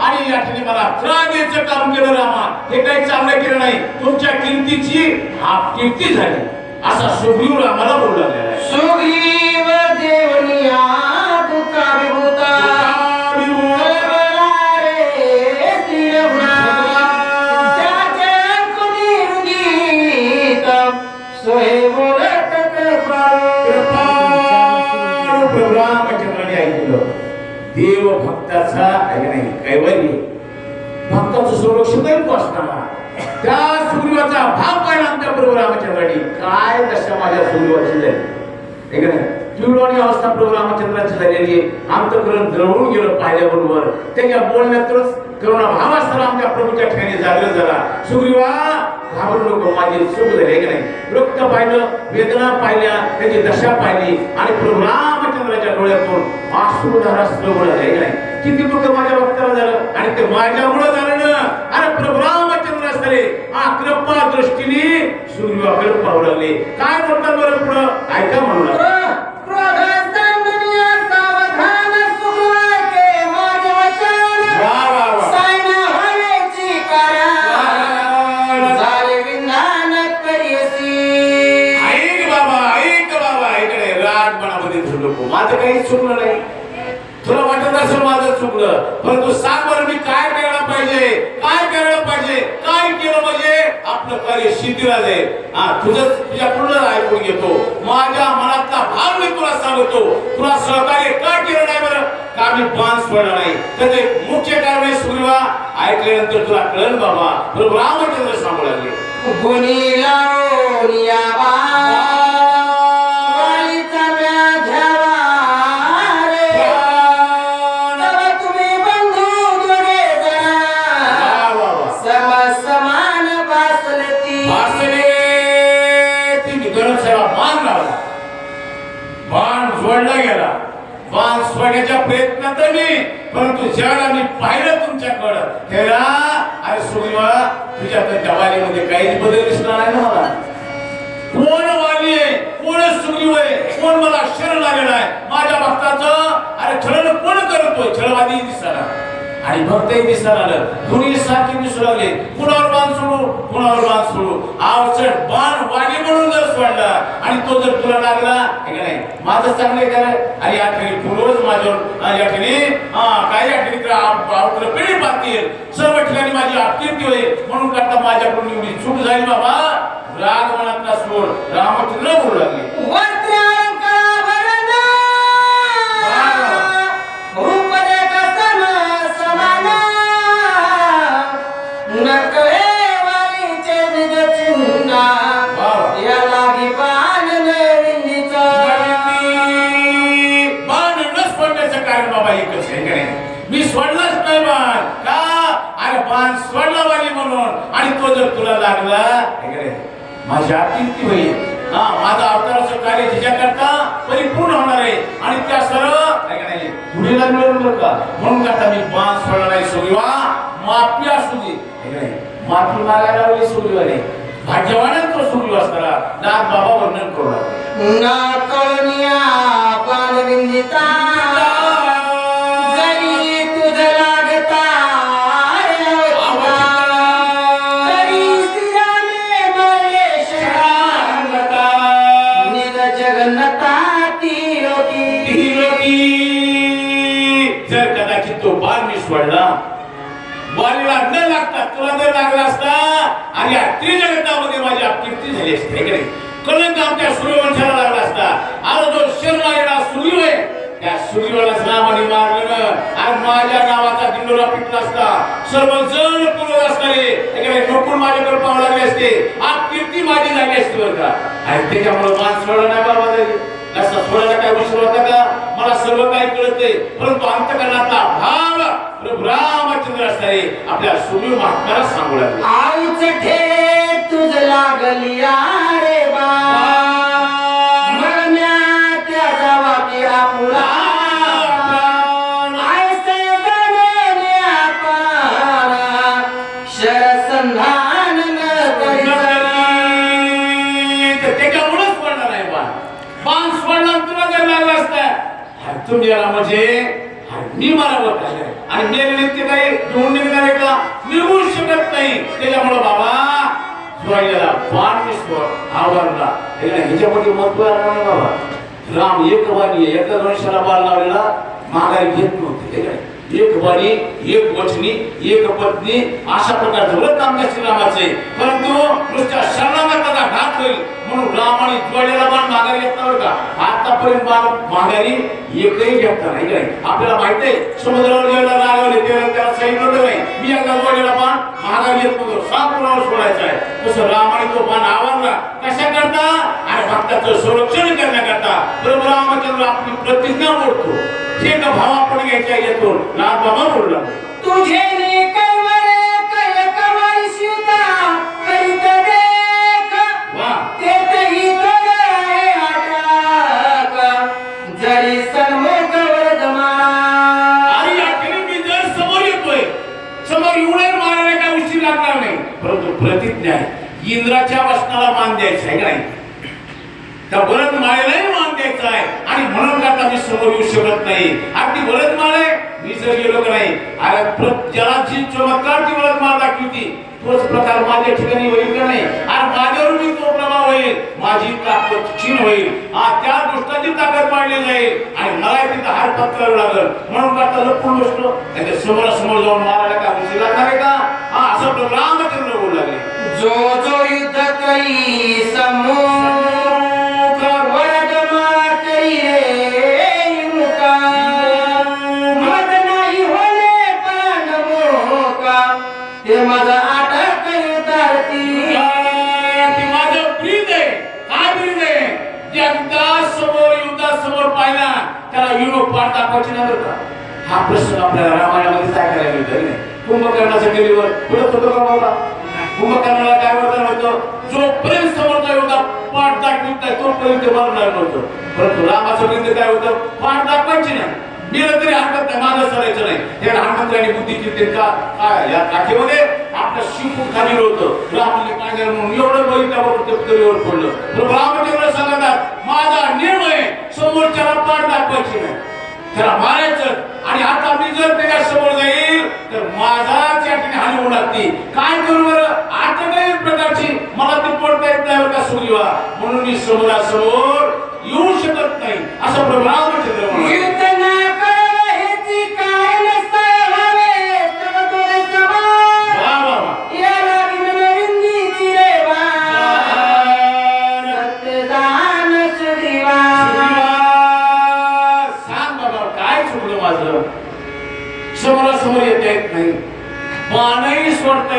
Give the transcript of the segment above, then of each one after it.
आणि या ठिकाणी मला त्रास काम केलं रामा. हे काही चांगलं केलं नाही. तुमच्या कीर्तीची कीर्ती झाली. असा सुग्रीव रामाला बोलला सुग्रीव देवनिया देव भक्ताचा ऐका नाही कैवल्य. भक्ताचं संरक्षण करीत असताना त्या सूर्याचा भाग पाहिला आमच्या प्रभू रामचंद्राने. काय दशा माझ्या सूर्याची झाली? ऐका अवस्था प्रभू रामचंद्राची झालेली आहे. अंतकरण द्रवून गेलं पाहिल्याबरोबर. त्याच्या बोलण्यातच करुणा भाव असताना आमच्या प्रभूच्या ठिकाणी जागृत झाला. सुग्रीवा घाबरू नको माझी सुख झाली की नाही रक्त पाहिलं वेदना पाहिल्या त्याची दशा पाहिली आणि प्रभू रामचंद्राच्या डोळ्यातून आसूधारा स्रवण झाले की नाही किती दुःख माझ्या भक्ताला झालं आणि ते माझ्यामुळे झालं ना अरे प्रभू रामचंद्र असले हा कृपा दृष्टीने सुग्रीवाकडे पाहू लागले काय म्हणतात बरं पुढं ऐका म्हणू मध्ये धरू नको माझं काही चुकलं नाही. तुला वाटत असेल माझं चुकलं परंतु सांग बरं मी काय करायला पाहिजे? काय करायला पाहिजे? काय केलं पाहिजे? आपलं कार्य शिथिला जाईल हा तुझं तुझ्या पूर्ण ऐकून घेतो. माझ्या मनातला भाव मी तुला सांगतो. तुला सहकार्य का केलं नाही बरं? का मी बांध पडला नाही. त्याचे मुख्य कारण आहे सुग्रीवा. ऐकल्यानंतर तुला कळण बाबा बरोबर रामचंद्र सांगू लागले कोणी लावून यावा. कोण वाली आहे? कोण सुग्रीव आहे? कोण मला शरण लागलेला आहे? माझ्या भक्ताचं अरे छळण कोण करतोय? छळवादी दिसणार आणि भक्तही दिसणार आलं. दोन्ही सारखी दिसू लागले? कुणावर बाण सोडू? कुणावर बाण सोडू? आवचट बाण वाणी म्हणून जर सोडला आणि तो जर तुला लागला हे नाही? माझं चांगलं आहे का आणि या ठिकाणी पूर्वज माझ्यावर या ठिकाणी हा काय या ठिकाणी तुला पिढी पाहतील? सर्व ठिकाणी माझी अपकीर्ती होईल. म्हणून करता माझ्याकडून एवढी चूक जाईल बाबा. राग मनातला सोड रामचंद्र बोलू लागले. मी सोडलाच नाही बाण. का? अरे बाण सोडला वाली म्हणून. आणि तो जर तुला लागला? माझी अतिथी होईल. हा माझं अवताराचं कार्य तिच्याकरता परिपूर्ण होणार आहे. आणि त्या मिळवलं बरं का? म्हणून करता मी बाण सोडला नाही सुग्रीवा माफी असू दे. माफी मागायला लावली भाग्यवानच तो असताना नाथ बाबा वर्णन करू ना कळनिया. लागला असता. आणि या त्रिजगतामध्ये माझी अपकीर्ती झाली असते नाही? कलंक आमच्या सूर्यवंशाला लागला असता. आज जो शर्मा येणार सूर्य आहे त्या सूर्यवालाच नावाने मारलं आणि माझ्या नावाचा दिंडोरा पिटला असता. सर्व जण पुरवत असणारे एखादे की माझ्याकडे पाहू लागले असते. अपकीर्ती माझी झाली असते बरं का? आणि त्याच्यामुळे मान सोडला नाही बाबा तरी असं सोडायला काय उशीर होता का? मला सर्व काही कळते परंतु अंतकरणातला भाव प्रभू रामचंद्र असणारे आपल्या सुमी महात्म्याला सांगू लागले. आईच ठे तुझ लागली रे बा तुम्ही याला म्हणजे मी मला बघायला आणि आणि मेलेले ते काही घेऊन निघणारे का? निघू शकत नाही. त्याच्यामुळं बाबा शिवाजीला बाण विश्व आवरला. हे नाही, ह्याच्यामध्ये महत्त्व आहे बाबा? राम एक वाणी एका दोनशेला बाल लावलेला. माघारी घेत नव्हते हे एक वाणी एक वचनी एक पत्नी अशा प्रकारचं व्रत आमच्या श्रीरामाचे. परंतु नुसत्या शरणागताचा घात होईल म्हणून रामाने आणि बाण माघारी घेतला बरं का? आतापर्यंत बाण माघारी एकही घेतला नाही काय आपल्याला माहीत आहे समुद्रावर जेव्हा रागावले तेव्हा त्याला सांगितलं होतं नाही? मी एकदा ज्वाळ्याला बाण माघारी घेत नव्हतो सापुरावर सोडायचा आहे. तसं रामाने तो बाण आवरला. कशा करता? आणि भक्ताचं संरक्षण करण्याकरता. प्रभू रामचंद्र आपली प्रतिज्ञा मोडतो. का भाव आपण घ्यायच्या येतो लाल बाबा बोलला. तुझे प्रतिज्ञा आहे. इंद्राच्या वचनाला मान द्यायचा आहे का नाही? त्या भरत माळेलाही मान द्यायचा आहे आणि म्हणून करता मी समोर येऊ शकत नाही. अगदी भरत माळे मी जर गेलो का नाही? अरे ज्याला जी चमत्कार ती भरत माळ दाखवती तोच प्रकार माझ्या ठिकाणी होईल का नाही? अरे माझ्यावर मी तो प्रभाव होईल. माझी ताकद क्षीण होईल. हा त्या दृष्टाची ताकद मांडली जाईल. आणि मला तिथं हार पत्करावं लागल. म्हणून का त्याला पूर्ण बसलो? त्याच्या समोरासमोर जाऊन मारायला का उशीर लागणार आहे का? हा असं रामचंद्र बोलू लागले. जो जो युद्ध करी समोर हा आपल्याला रामायणामध्ये काय करायला मिळतं? नाही. कुंभकर्णाच्या गेलीवर पुढे होतो. का बाबा कुंभकर्णाला काय वर्तन होतं जोपर्यंत समोरचा युद्धा पाठ दाखवित नाही तोपर्यंत मरणार नव्हतं. परंतु रामाचं वृत्त काय होतं? पाठ दाखवायची नाही. गेलं तरी हरकत नाही माझं सरायचं नाही. हे हनुमंत्र्यांनी बुद्धीची का? काय? या काठीमध्ये आपलं शिपूट खाली होतं रामने काय झालं म्हणून? एवढं बघितल्याबरोबर ते पडलं. तर रामचंद्र सांगतात माझा निर्णय समोरच्याला पाठ दाखवायची नाही. त्याला मारायचं. आणि आता मी जर त्याच्यासमोर जाईल तर माझा त्या ठिकाणी हानी होऊ लागते काय करू बरं? आता काही प्रकारची मला ती पडता येत नाही का सुग्रीवा? म्हणून मी समोरासमोर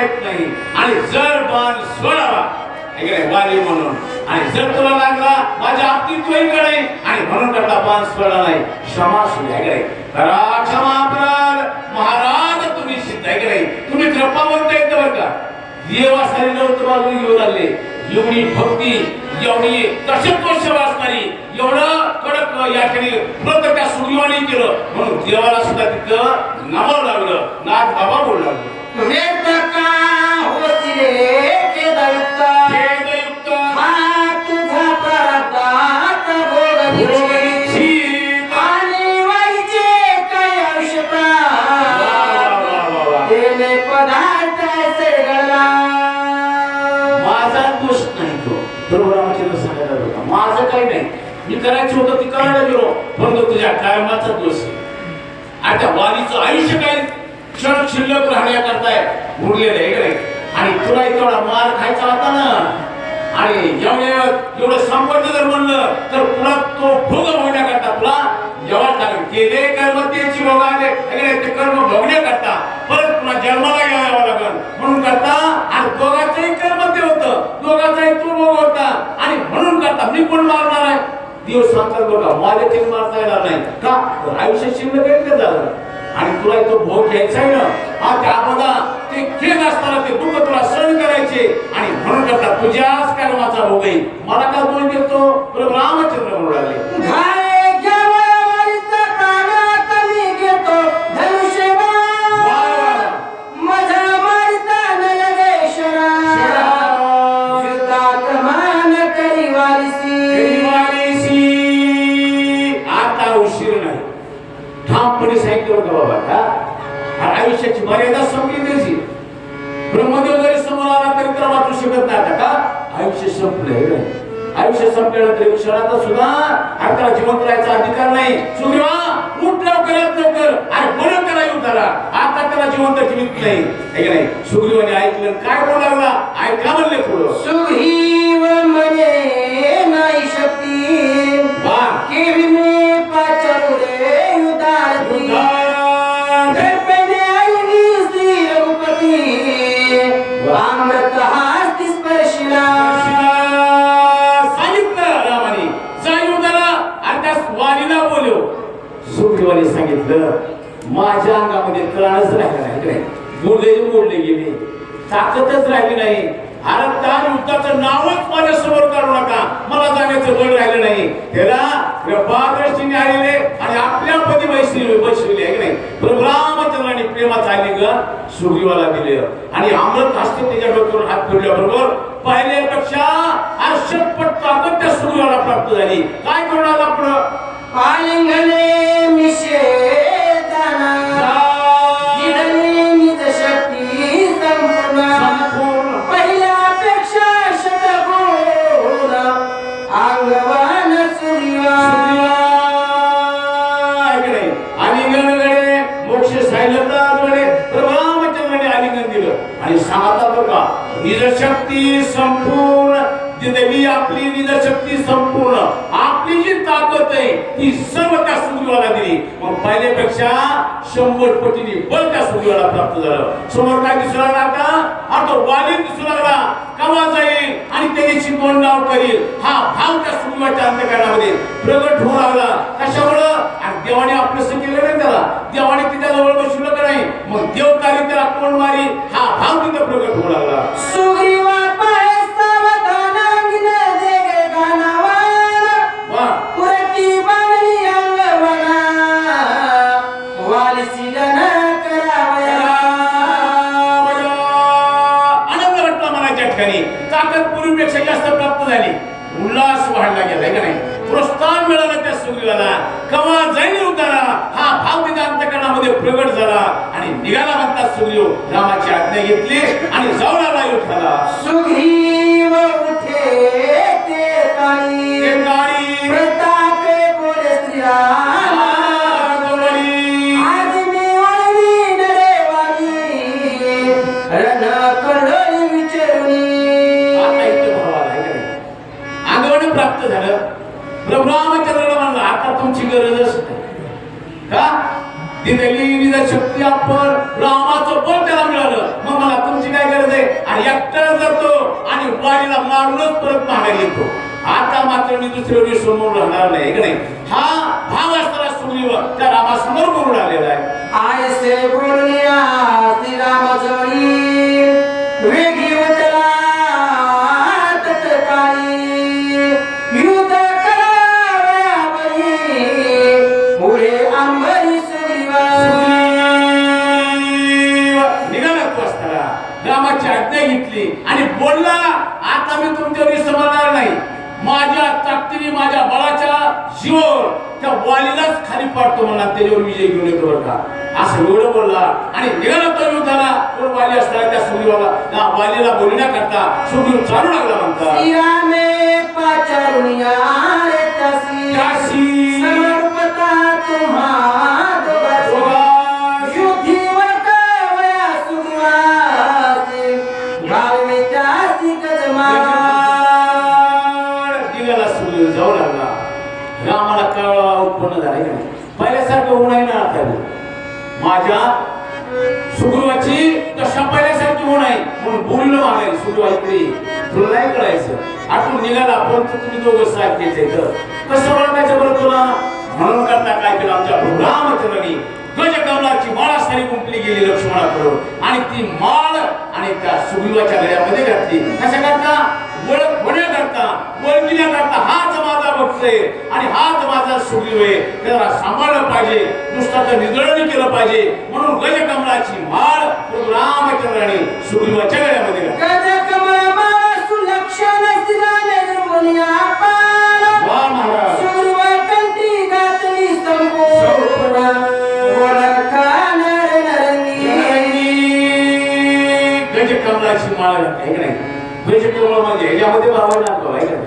येत नाही. आणि जर बाण सोडावा. वाली म्हणून. आणि जर तुला लागला माझ्या बाबतीत तू आणि म्हणून करता बाण सोडला नाही. क्षमा सुद्धा करा क्षमा अपराध. महाराज तुम्ही सिद्ध इकडे तुम्ही कृपावंत येत बरं का? देवासारी नव्हतं बाजू घेऊन आले. एवढी भक्ती एवढी दशत्व वाचणारी एवढं कडक या ठिकाणी व्रत त्या सुग्रीवाने केलं. म्हणून देवाला सुद्धा तिथं नामावं लागलं. नाथ बाबा बोल आणि त्या वालीचं आयुष्य काय? क्षण शिल्लक राहण्याकरताय उरलेलं आहे इकडे. आणि तुला तेवढा मार खायचा होता ना? आणि एवढ्या एवढं संपत्ती जर म्हणलं तर पुन्हा तो भोग भोगण्याकरता तुला जेव्हा लागेल केले कर्म त्याची भोग आले ते कर्म भोगण्याकरता परत पुन्हा जन्माला यावं लागल. म्हणून करता आणि दोघांचंही कर्म ते होतं. दोघांचाही तो भोग होता. आणि म्हणून करता मी कोण मारणार आहे? दिवस सांगतात बघा माझ्या तीन मारता येणार नाही. का? आयुष्य शिल्लक आहे झालं? आणि तुला तो भोग घ्यायचा आहे ना? हा त्या बघा ते खेळ असताना ते दुःख तुला सहन करायचे. आणि म्हणून करता तुझ्याच कर्माचा भोग येईल मला का दोष देतो? रामचंद्र म्हणू लागले. ठामपणे सांगितलं होतं बाबा का आयुष्याची मर्यादा संपली त्याची ब्रह्मदेव जरी समोर आला तरी त्याला वाचू शकत नाही आता का? आयुष्य संपलंय आयुष्य संपल्यानंतर एक सुद्धा अरे जिवंत राहायचा अधिकार नाही. सुग्रीवा उठ लवकर येत लवकर. अरे बोलत त्याला येऊ त्याला आता त्याला जिवंत ठेवीत नाही. नाही सुग्रीवाने ऐकलं काय बोलायला? ऐका म्हणले थोडं सुग्रीव म्हणे घेतलं माझ्या अंगामध्ये त्राणच राहिलं नाही? काय मोडले गेले. ताकदच राहिली नाही. अरे त्या युद्धाचं नावच माझ्यासमोर काढू नका. मला जाण्याचं बळ राहिलं नाही. त्याला बादृष्टीने आलेले आणि आपल्या पदी बैसले बसविले आहे की नाही? प्रभू रामचंद्राने प्रेमात आले ग सुग्रीवाला दिले. आणि अमृत हस्ते त्याच्या डोक्यावर हात फिरल्याबरोबर पहिल्यापेक्षा अर्षपट ताकद त्या सुग्रीवाला प्राप्त झाली. काय करून आला पुढं आलिंगने निषेधाना जिडणे निज शक्ती संपूर्ण पहिल्यापेक्षा शतगुण अंगवान सूर्य आलिंगन गडे मोक्ष सायलता गडे रामचंद्राने आलिंगन दिलं आणि सांगता बघा निजशक्ती संपूर्ण दिलेली आपली निजशक्ती संपूर्ण आपली जी ताकद आहे ती सर्व त्या सुग्रीवाला दिली. मग पहिल्यापेक्षा शंभर पटीने बळ त्या सुग्रीवाला प्राप्त झालं. समोर काय दिसू लागला आता? तो वाली दिसू लागला. कवा जाईल? आणि त्याने शिकवण नाव करील. हा भाव त्या सुग्रीवाच्या अंतकरणामध्ये प्रगट होऊ लागला. कशामुळं? आणि देवाने आपलं केलं नाही त्याला. देवाने तिच्या जवळ बसवलं का नाही? मग देव तारी त्याला कोण मारी हा भाव तिथं प्रगट होऊ लागला. ठिकाणी ताकद पूर्वीपेक्षा जास्त प्राप्त झाली. उल्हास वाढला गेला का नाही? प्रोत्साहन मिळालं त्या सुग्रीवाला. कवा जाईल उतारा? हा भाव तिच्या अंतकरणामध्ये प्रगट झाला आणि निघाला म्हणतात सुग्रीव. रामाची आज्ञा घेतली आणि जाऊन आला युद्धाला सुग्रीव उठे ते काळी. ते काळी. प्रतापे बोले नरेवानी रण करडोळी झालं? म्हणजे ब्रह्मचंद्राला म्हणलं आता तुमची गरजच नाही. का? दिलेली शक्ती आपण रामाचं बळ त्याला मिळालं. मग मला तुमची काय गरज आहे? आणि एकट्याला जातो आणि वाडीला मारूनच परत माघारी येतो. आता मात्र मी दुसऱ्या समोर राहणार नाही का नाही? हा भाव असताना सुग्रीव त्या रामासमोर बोलून आलेला आहे. आयसे बोलनिया श्रीराम वालीलाच खाली पाडतो म्हणा त्याच्यावर विजय घेऊन येतो बरं का? असं एवढं बोलला. आणि निघाला तो युद्धाला कोण वाली असताना त्या सुग्रीवाला? वालीला बोलण्याकरता सुग्रीव चालू लागला म्हणता पहिल्यासारखं होऊ नाही आता माझ्या सुग्रीवाची दशा पहिल्यासारखी होऊ आहे म्हणून बोललो मागायला सुग्रीवा इकडे तुला नाही कळायचं. आठवून निघाला परंतु तुम्ही दोघं सारखेच आहे तर. कसं ओळखायचं बरं तुला? म्हणून करता काय केलं आमच्या प्रभू रामचंद्राने गज कमलाची माळ सारी गुंपली गेली लक्ष्मणाकडून. आणि ती माळ आणि त्या सुग्रीवाच्या गळ्यामध्ये घातली. कशा करता ओळख होण्याकरता ओळखण्याकरता हाच माझा भक्त आहे आणि हाच माझा सुग्रीव आहे त्याला सांभाळलं पाहिजे. दुष्टाचं निधळण केलं पाहिजे. म्हणून गज कमलाची माळ रामचंद्राने सुग्रीवाच्या गळ्यामध्ये घातली. गजकमलमाला सुलक्षण कमलाची माळ घातली आहे का नाही व्हेजिटेबल म्हणजे ह्याच्यामध्ये भावायला लागलो आहे का नाही